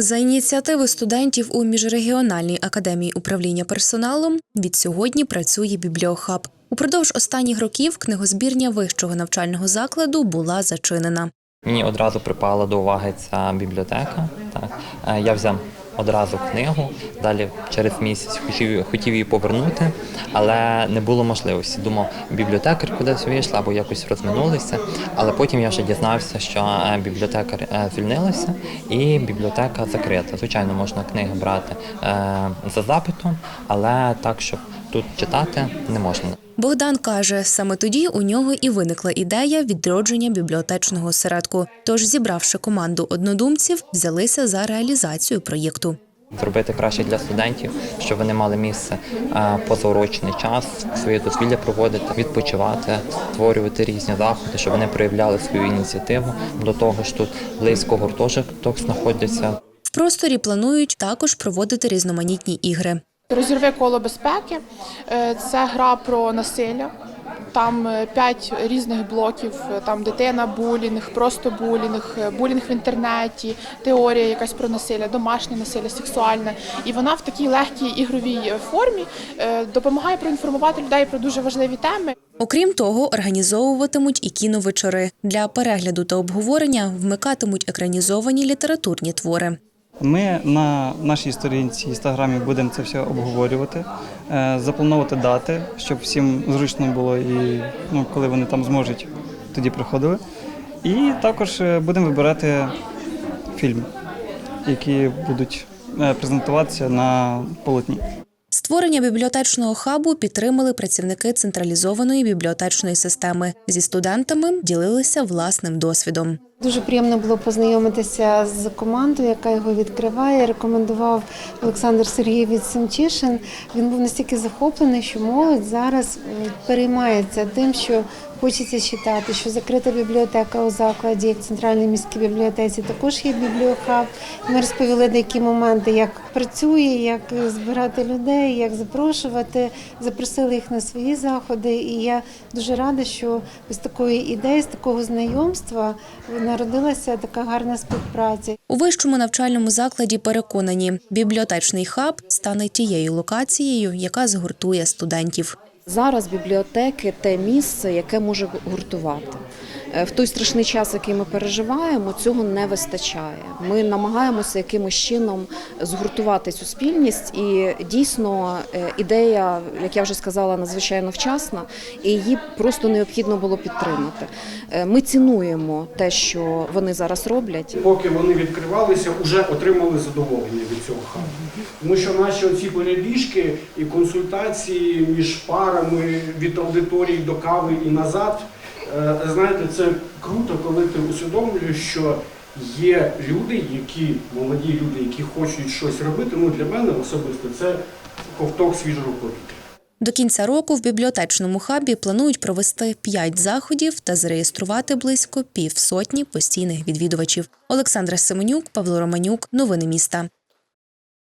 За ініціативи студентів у міжрегіональній академії управління персоналом від сьогодні працює бібліохаб. Упродовж останніх років книгозбірня вищого навчального закладу була зачинена. Мені одразу припала до уваги ця бібліотека. Так. Е, Я взяв одразу книгу, далі через місяць хотів, хотів її повернути, але не було можливості. Думав, бібліотекар кудись вийшла або якось розминулися. Але потім я вже дізнався, що е, бібліотекар е, звільнилася і бібліотека закрита. Звичайно, можна книги брати е, за запитом, але так, щоб тут читати, не можна. Богдан каже, саме тоді у нього і виникла ідея відродження бібліотечного осередку. Тож, зібравши команду однодумців, взялися за реалізацію проєкту. Зробити краще для студентів, щоб вони мали місце позаурочний час, своє дозвілля проводити, відпочивати, створювати різні заходи, щоб вони проявляли свою ініціативу. До того ж, тут близько гуртожиток знаходяться. В просторі планують також проводити різноманітні ігри. Розірве коло безпеки Е, це гра про насилля. Там е, п'ять різних блоків. Там дитина, булінг, просто булінг, е, булінг в інтернеті, теорія якась про насилля, домашнє насилля, сексуальне. І вона в такій легкій ігровій формі допомагає проінформувати людей про дуже важливі теми. Окрім того, організовуватимуть і кіновечори. Для перегляду та обговорення вмикатимуть екранізовані літературні твори. Ми на нашій сторінці інстаграмі будемо це все обговорювати, е, запланувати дати, щоб всім зручно було і ну, коли вони там зможуть, тоді приходили. І також е, будемо вибирати фільми, які будуть е, презентуватися на полотні. Створення бібліотечного хабу підтримали працівники централізованої бібліотечної системи. Зі студентами ділилися власним досвідом. Дуже приємно було познайомитися з командою, яка його відкриває. Рекомендував Олександр Сергійович Семчишин. Він був настільки захоплений, що молодь зараз е, переймається тим, що хочеться читати, що закрита бібліотека у закладі, в центральній міській бібліотеці також є бібліохаб. Ми розповіли деякі моменти, як працює, як збирати людей, як запрошувати. Запросили їх на свої заходи. І я дуже рада, що з такої ідеї, з такого знайомства народилася така гарна співпраця. У вищому навчальному закладі переконані, бібліотечний хаб стане тією локацією, яка згуртує студентів. Зараз бібліотеки те місце, яке може гуртувати. Е, В той страшний час, який ми переживаємо, цього не вистачає. Ми намагаємося якимось чином згуртувати цю спільність, і дійсно е, ідея, як я вже сказала, надзвичайно вчасна, і її просто необхідно було підтримати. Е, Ми цінуємо те, що вони зараз роблять. поки вони відкривалися, вже отримали задоволення від цього хабу. Тому що наші оці перебіжки і консультації між парами від аудиторії до кави і назад, е, знаєте, це круто, коли ти усвідомлюєш, що є люди, які молоді люди, які хочуть щось робити. Ну для мене особисто це ковток свіжого повітря. До кінця року в бібліотечному хабі планують провести п'ять заходів та зареєструвати близько півсотні постійних відвідувачів. Олександра Семенюк, Павло Романюк. Новини міста.